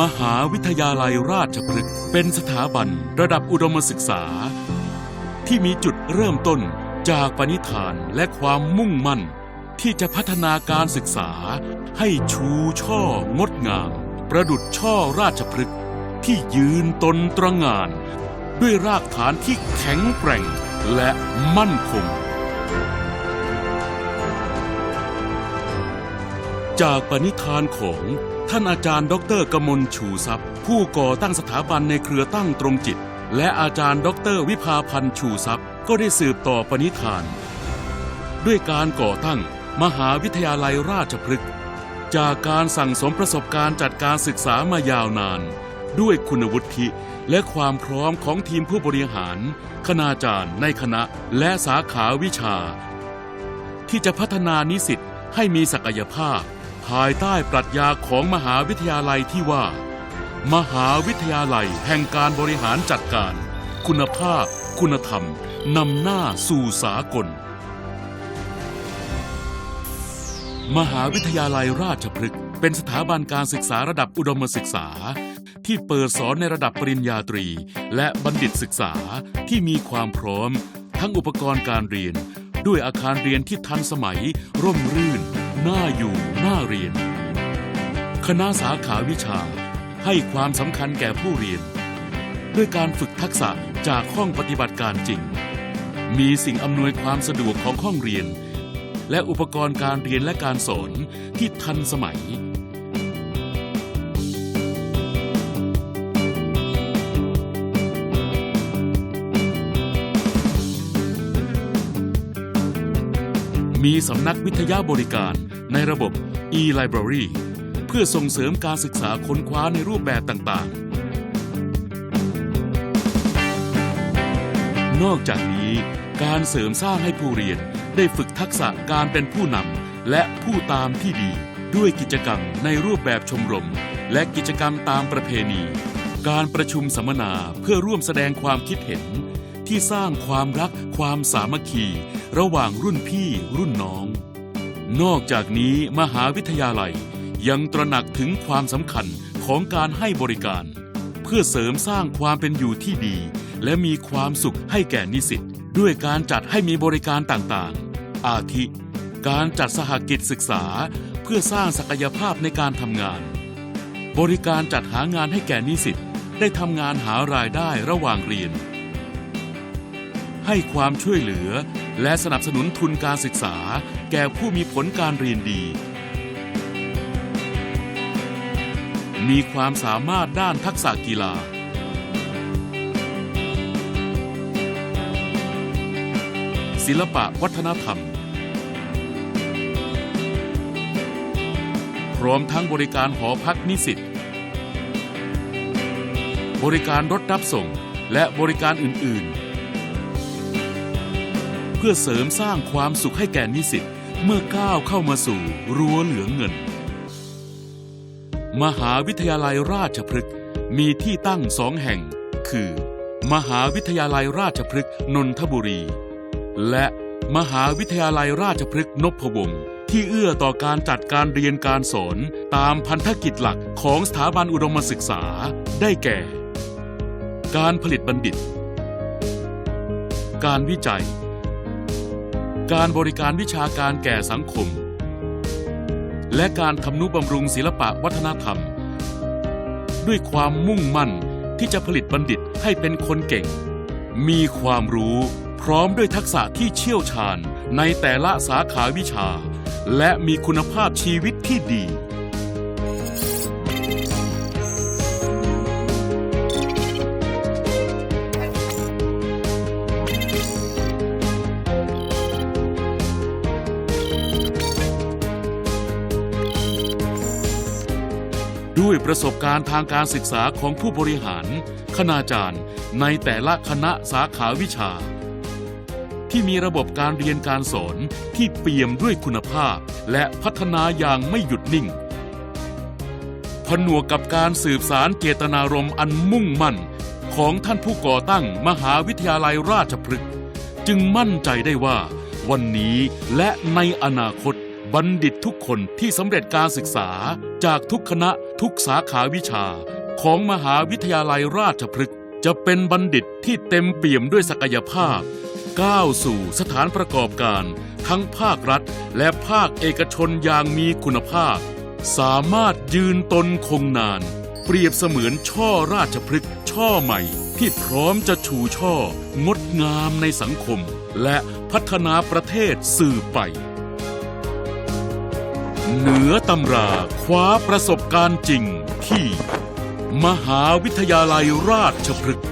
มหาวิทยาลัยราชพฤกษ์เป็นสถาบันระดับอุดมศึกษา ที่มีจุดเริ่มต้นจากปณิธานและความมุ่งมั่น ที่จะพัฒนาการศึกษาให้ชูช่องดงาม ประดุดช่อราชพฤกษ์ที่ยืนตนตระงาน ด้วยรากฐานที่แข็งแกร่งและมั่นคง จากปณิธานของ ท่านอาจารย์ดอกเตอรกมลชูทรัพย์ ผู้ก่อตั้งสถาบันในเครือตั้งตรงจิต และอาจารย์ดอกเตอรวิภาพันธ์ชูทรัพย์ ก็ได้สืบต่อปณิธาน ด้วยการก่อตั้งมหาวิทยาลัยราชพฤกษ์จากการสั่งสมประสบการณ์จัดการศึกษามายาวนาน ด้วยคุณวุฒิและความพร้อมของทีมผู้บริหาร คณาจารย์ในคณะและสาขาวิชา ที่จะพัฒนานิสิตให้มีศักยภาพ ภายใต้ปรัชญาของมหาวิทยาลัยที่ว่า มหาวิทยาลัยแห่งการบริหารจัดการ คุณภาพ คุณธรรมนำหน้าสู่สากล มหาวิทยาลัยราชพฤกษ์เป็นสถาบันการศึกษาระดับอุดมศึกษา ที่เปิดสอนในระดับปริญญาตรี และบัณฑิตศึกษาที่มีความพร้อม ทั้งอุปกรณ์การเรียน ด้วยอาคารเรียนที่ทันสมัยร่มรื่น น่าอยู่น่าเรียน คณะสาขาวิชาให้ความสำคัญแก่ผู้เรียน ด้วยการฝึกทักษะจากห้องปฏิบัติการจริง มีสิ่งอำนวยความสะดวกของห้องเรียน และอุปกรณ์การเรียนและการสอนที่ทันสมัย มีสำนักวิทยาบริการในระบบ e-library เพื่อส่งเสริมการศึกษาค้นคว้าในรูปแบบต่างๆ นอกจากนี้การเสริมสร้างให้ผู้เรียนได้ฝึกทักษะการเป็นผู้นำและผู้ตามที่ดี ด้วยกิจกรรมในรูปแบบชมรม และกิจกรรมตามประเพณี การประชุมสัมมนาเพื่อร่วมแสดงความคิดเห็น ที่สร้างความรักความสามัคคี ระหว่างรุ่นพี่รุ่นน้อง นอกจากนี้มหาวิทยาลัยยังตระหนักถึงความสำคัญของการให้บริการ เพื่อเสริมสร้างความเป็นอยู่ที่ดี และมีความสุขให้แก่นิสิตด้วยการจัดให้มีบริการต่างๆ อาทิ การจัดสหกิจศึกษา เพื่อสร้างศักยภาพในการทำงาน บริการจัดหางานให้แก่นิสิตได้ทำงานหารายได้ระหว่างเรียน ให้ความช่วยเหลือ และสนับสนุนทุนการศึกษา แก่ผู้มีผลการเรียนดี มีความสามารถด้านทักษะกีฬา ศิลปะวัฒนธรรม พร้อมทั้งบริการหอพักนิสิตบริการรถรับส่ง และบริการอื่น ๆ เพื่อเสริมสร้างความสุขให้แก่นิสิตเมื่อก้าวเข้ามาสู่รั้วเหลืองเงิน มหาวิทยาลัยราชพฤกษ์มีที่ตั้งสองแห่ง คือ มหาวิทยาลัยราชพฤกษ์นนทบุรี และมหาวิทยาลัยราชพฤกษ์นพวงศ์ที่เอื้อต่อการจัดการเรียนการสอนตามพันธกิจหลักของสถาบันอุดมศึกษาได้แก่ การผลิตบัณฑิต การวิจัย การบริการวิชาการแก่สังคม และการทำนุบำรุงศิลปะวัฒนธรรม ด้วยความมุ่งมั่นที่จะผลิตบัณฑิตให้เป็นคนเก่ง มีความรู้พร้อมด้วยทักษะที่เชี่ยวชาญในแต่ละสาขาวิชา และมีคุณภาพชีวิตที่ดี ด้วยประสบการณ์ทางการศึกษาของผู้บริหาร คณาจารย์ในแต่ละคณะสาขาวิชา ที่มีระบบการเรียนการสอนที่เปี่ยมด้วยคุณภาพ และพัฒนาอย่างไม่หยุดนิ่ง ผนวกกับการสืบสารเจตนารมณ์อันมุ่งมั่น ของท่านผู้ก่อตั้งมหาวิทยาลัยราชพฤกษ์จึงมั่นใจได้ว่า วันนี้และในอนาคต บัณฑิตทุกคนที่สำเร็จการศึกษาจากทุกคณะทุกสาขาวิชา ของมหาวิทยาลัยราชพฤกษ์จะเป็นบัณฑิตที่เต็มเปี่ยมด้วยศักยภาพ ก้าวสู่สถานประกอบการ ทั้งภาครัฐ และภาคเอกชนอย่างมีคุณภาพ สามารถยืนตนคงนาน เปรียบเสมือนช่อราชพฤกษ์ช่อใหม่ ที่พร้อมจะชูช่องดงามในสังคม และพัฒนาประเทศสืบไป เหนือตำราคว้าประสบการณ์จริงที่ มหาวิทยาลัยราชพฤกษ์